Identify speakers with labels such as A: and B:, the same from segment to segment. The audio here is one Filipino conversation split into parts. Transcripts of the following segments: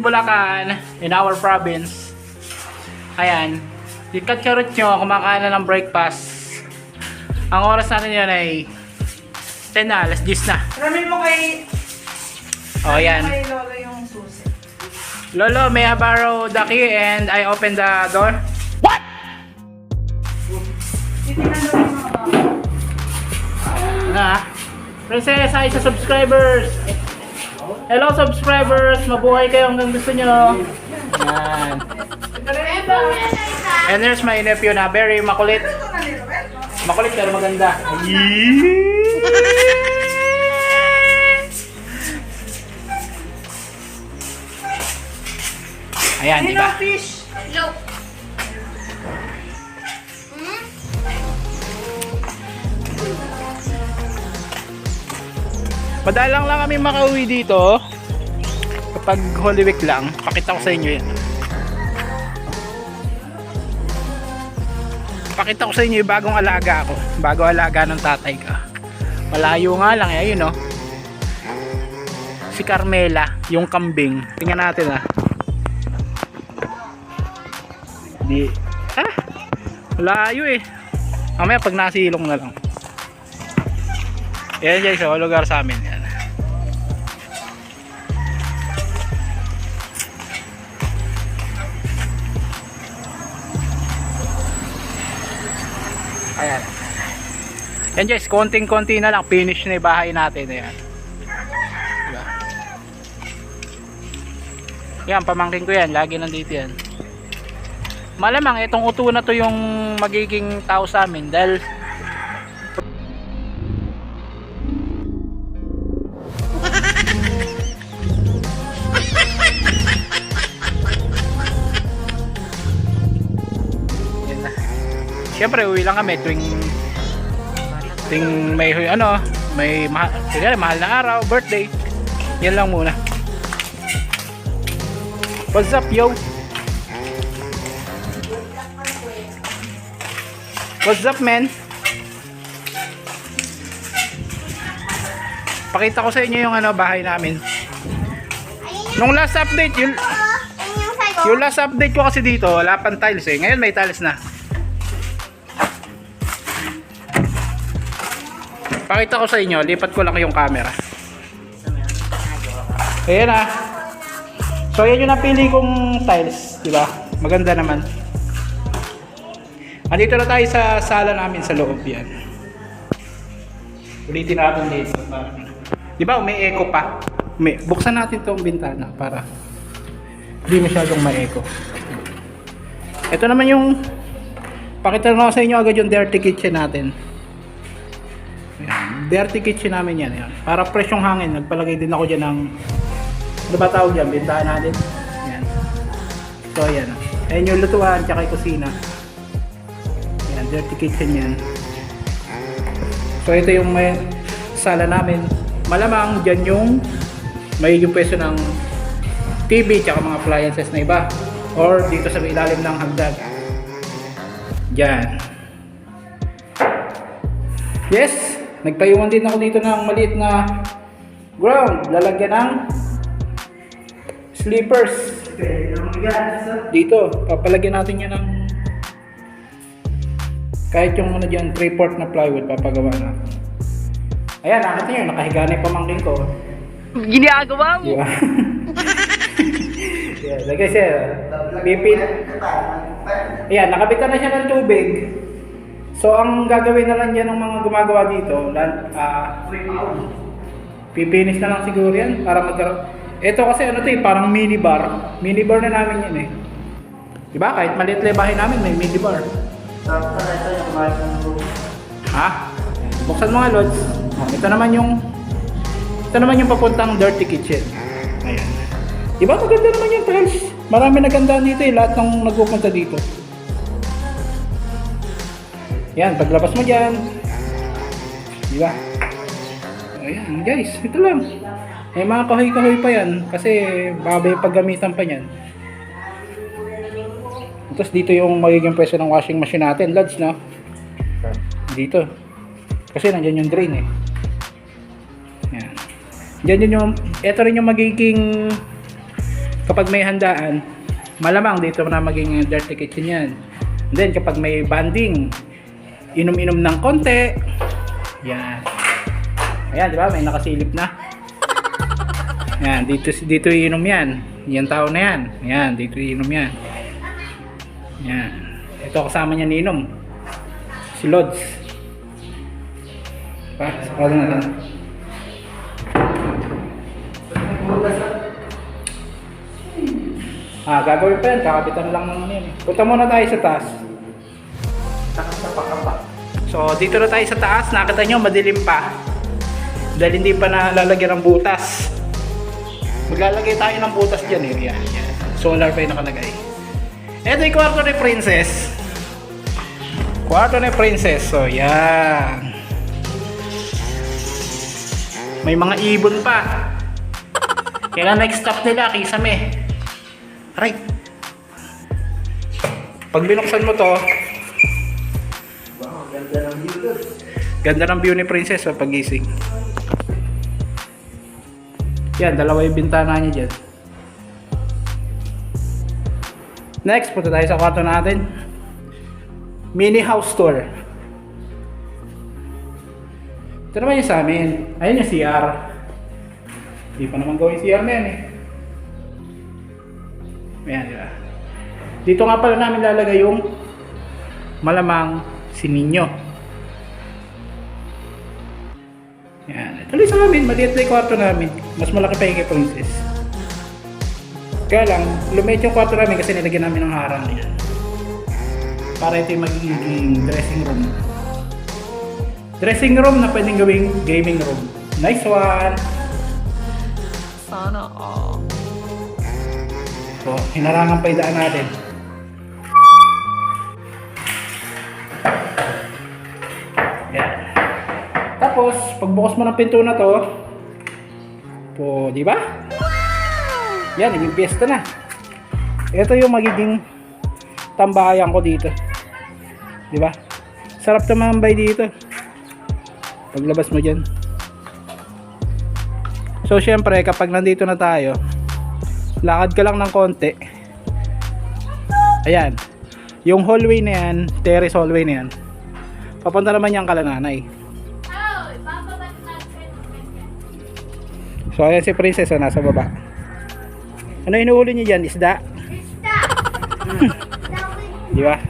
A: in Bulacan, in our province. Ayan. Yung katcharot nyo, kumakain na ng breakfast. Ang oras natin yun ay 10 na, alas 10 na.
B: Ramin mo kay,
A: O, ayan.
B: kay Lolo yung susi.
A: Lolo, may I borrow the key and I open the door?
B: Titingnan daw yung mga bata.
A: Na. Princess, hi sa subscribers. Hello subscribers, mabuhay kayo hanggang gusto nyo. Yan. And there's my nephew na very makulit. Makulit pero maganda. Ayan, di ba?
B: fish.
C: Hello.
A: Madalang lang kami makauwi dito. Kapag Holy Week lang, pakita ko sa inyo yan. Pakita ko sa inyo yung bagong alaga ako. Bago alaga ng tatay ko. Malayo nga lang, eh, ayun oh. Si Carmela, yung kambing. Tingnan natin ah. Di, ah, malayo eh. Mamaya pag nasilong na lang. Yan guys, oh, lugar sa amin yan. Ayan. Yan guys, konting-konti na lang, finish na yung bahay natin. Ayan. Diba? Yan, pamangkin ko yan, lagi nandito yan. Malamang itong uto na to yung magiging tao sa amin dahil Siyempre, uwi lang kami tuwing tuwing may ano, may mahal, mahal na araw, birthday. Yan lang muna. What's up, yo? What's up, man? Pakita ko sa inyo yung ano bahay namin. Nung last update, yung,
C: sayo.
A: yung last update ko kasi dito, wala pang tiles eh. Ngayon may tiles na. Pakita ko sa inyo, lipat ko lang yung camera. Ayan ah. So yan yung napili kong tiles, di ba? Maganda naman. Andito na tayo sa sala namin sa loob yan. Ulitin natin dito. Di ba may echo pa? May, buksan natin tong bintana para hindi masyadong ma-echo. Ito naman yung pakita ko sa inyo agad yung dirty kitchen natin. Dirty kitchen namin yan, yan. Para fresh yung hangin, nagpalagay din ako dyan ng ano ba tawag dyan? Bintana natin. Yan. So ayan. Ayan yung lutuan tsaka yung kusina. Yan, dirty kitchen yan. So ito yung may sala namin. Malamang dyan yung may yung pwesto ng TV tsaka mga appliances na iba. Or dito sa ilalim ng hagdan. Diyan. Yes, nagpayungan din ako dito ng maliit na ground. Lalagyan ng sleepers. Dito, papalagyan natin yan ng kahit yung ano dyan, 3-port na plywood, papagawa natin. Ayan, nakita nyo, nakahiga na yung pamangkin ko.
C: Ginagawa
A: Di ba? yeah, like I said, pipit. Ayan, nakabitan na siya ng tubig. So, ang gagawin na lang dyan ng mga gumagawa dito, lan, ah, pipinis na lang siguro yan para magkaroon. Ito kasi ano to eh, parang mini bar. Mini bar na namin yan eh. Diba? Kahit maliit yung bahay namin, may mini bar. Ha? Buksan mo nga, Lods. Oh, ito naman yung ito naman yung papuntang dirty kitchen. Ayan. Diba maganda naman yung tiles? Marami naganda dito eh, lahat ng nagpupunta dito. Yan, paglabas mo dyan. Diba? Ayan, guys, ito lang. May mga kahoy-kahoy pa yan kasi babay paggamitan pa yan. Tapos dito yung magiging pwesto ng washing machine natin, lads, no? Dito. Kasi nandyan yung drain eh. Yan. Diyan yun yung, ito rin yung magiging kapag may handaan, malamang dito na maging dirty kitchen yan. Then kapag may banding, inom-inom ng konti, yan. Ayan, di ba? May nakasilip na. Yan, dito dito iinom yan. Yan tao na yan. Yan, dito iinom yan. Yan. Ito kasama niya ni inom. Si Lods. Pa, sa na natin. Ah, gagawin pa yan. Kakabitan lang ng ano yan. eh. Punta muna tayo sa taas. So, dito na tayo sa taas. Nakita nyo, madilim pa. Dahil hindi pa nalalagyan ng butas. Maglalagay tayo ng butas dyan eh. Yan, yan. Solar pa yung nakalagay. Ito yung kwarto ni Princess. Kwarto ni Princess. So, yan. May mga ibon pa. Kailan next stop nila, kisame. Aray. Pag binuksan mo to, ganda ng view ni Princess sa pagising. Yan, dalawa yung bintana niya dyan. Next, punta tayo sa kwarto natin. Mini house tour. Ito naman yung sa amin. Ayun yung CR. Hindi pa naman gawin CR na yan eh. Ayan, di ba? Dito nga pala namin lalagay yung malamang sininyo. Yan. Tuloy sa amin, maliit na yung kwarto namin. Mas malaki pa yung kay Princess. Kaya lang, lumit yung kwarto namin kasi nilagyan namin ng harang yan. Para ito yung magiging dressing room. Dressing room na pwedeng gawing gaming room. Nice one!
D: Sana all.
A: So, hinarangan pa yung daan natin. Tapos, pagbukas mo ng pinto na to, po, di ba? Yan, naging piyesta na. Ito yung magiging tambayan ko dito. Di ba? Sarap tumambay dito. Paglabas mo dyan. So, syempre, kapag nandito na tayo, lakad ka lang ng konti. Ayan. Yung hallway na yan, terrace hallway na yan. Papunta naman yung kalananay. So, ayan si Princess, ah, nasa baba. Ano inuuli niya dyan? Isda? Di ba?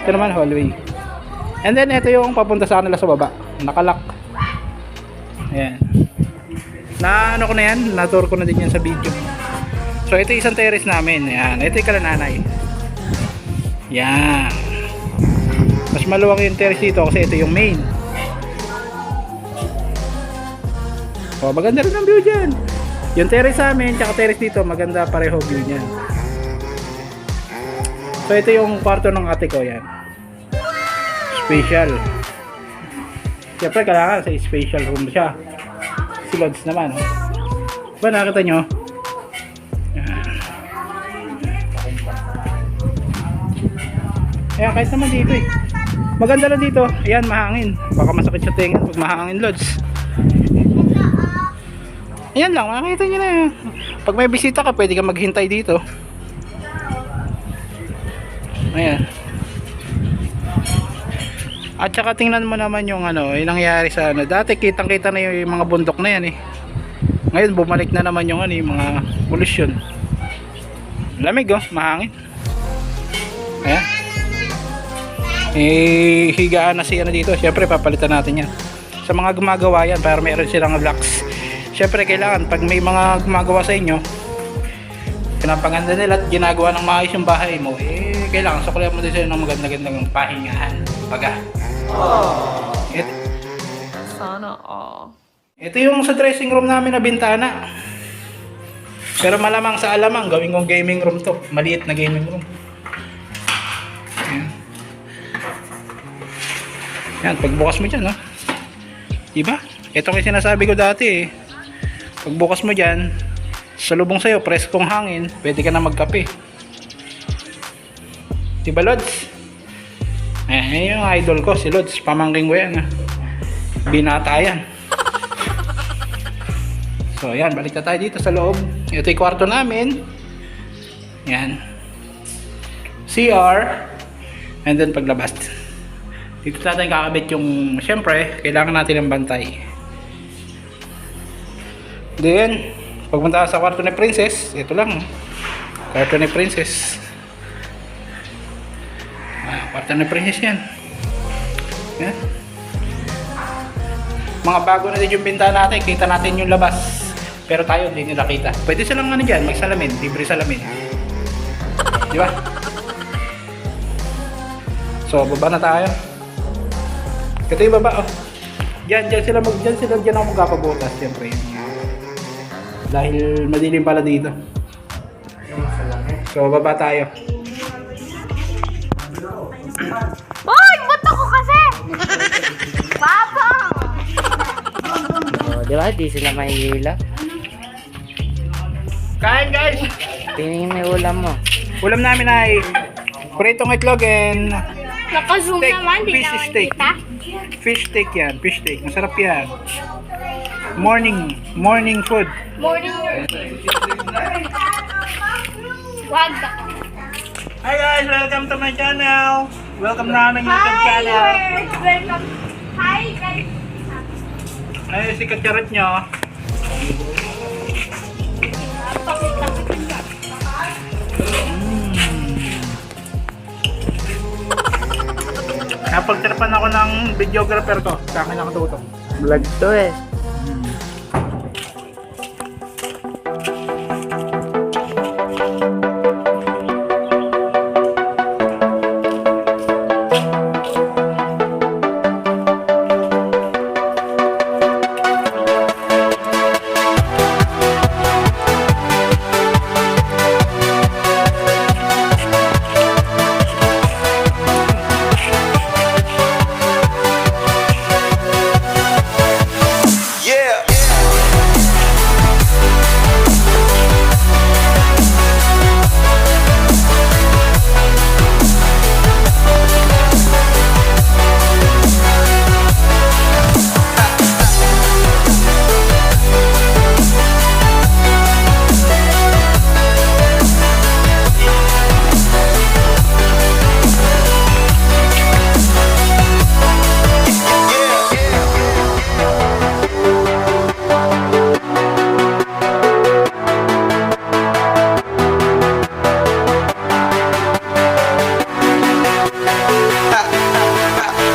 A: Ito naman hallway. And then, ito yung papunta sa kanila sa baba. Nakalak. Ayan. Na ano ko na yan, na-tour ko na din yan sa video. So ito yung isang terrace namin. Yan. Ito yung kalananay. Yan. Mas maluwag yung terrace dito kasi ito yung main. Oh, maganda rin ang view dyan. Yung terrace sa amin, tsaka terrace dito, maganda pareho view niyan. So ito yung kwarto ng ate ko yan. Special. Siyempre kailangan sa special room siya. Si Lods naman. Oh. Ba nakita nyo? Ayan, kahit naman dito eh. Maganda lang dito. Ayan, mahangin. Baka masakit sa tenga pag mahangin, Lods. Ayan lang, makikita nyo na. Pag may bisita ka, pwede ka maghintay dito. Ayan. At saka tingnan mo naman yung ano, yung nangyari sa ano. Dati kitang kita na yung, mga bundok na yan eh. Ngayon bumalik na naman yung ano, yung mga pollution. Lamig oh, mahangin. Ayan. Eh, higaan na si ano dito. Siyempre, papalitan natin yan. Sa mga gumagawa yan, para meron silang blocks. Siyempre, kailangan, pag may mga gumagawa sa inyo, pinapaganda nila at ginagawa ng maayos yung bahay mo, eh, kailangan suklihan mo din sila ng maganda-gandang pahingahan. Baga. It,
D: Sana all.
A: ito yung sa dressing room namin na bintana. Pero malamang sa alamang, gawin kong gaming room to. Maliit na gaming room. Ayan. Yan, pagbukas mo dyan, no? Diba? Ito yung sinasabi ko dati, eh. Pagbukas mo dyan, sa lubong sa'yo, preskong hangin, pwede ka na magkape. Diba, Lods? Yan yung idol ko, si Lods. Pamangking ko yan, ha? Binata yan. So, ayan, balik na tayo dito sa loob. Ito yung kwarto namin. Yan. CR. And then paglabas. Dito natin kakabit yung, syempre, kailangan natin ng bantay. Then, pagpunta sa kwarto ni Princess, ito lang. Kwarto ni Princess. Ah, kwarto ni Princess yan. Yan. Mga bago na din yung bintana natin, kita natin yung labas. Pero tayo hindi nila kita. Pwede silang ano dyan, magsalamin, libre salamin. Di ba? So, baba na tayo. Ito yung baba, oh. Diyan, diyan sila mag, diyan sila, diyan ako magpapabutas, siyempre. Dahil madilim pala dito. So, baba tayo.
C: Uy! Bato ko kasi! Papa!
E: Oh, di ba? Di sila mahihila.
A: Kain, guys!
E: Tingin may ulam mo.
A: Ulam namin ay pritong itlog and
C: Naka-zoom
A: Steak,
C: naman, di
A: fish
C: naman
A: steak.
C: kita.
A: fish steak yan. Fish steak. Masarap yan. Morning, morning food.
C: Morning. Wag ka.
A: Hi guys! Welcome to my channel! Welcome na aming YouTube
C: Hi,
A: channel.
C: world. Welcome. Hi, guys.
A: Ay, si kacharot nyo. Napagtirapan ako ng videographer ko. Sa akin nakatutok.
E: Vlog to eh.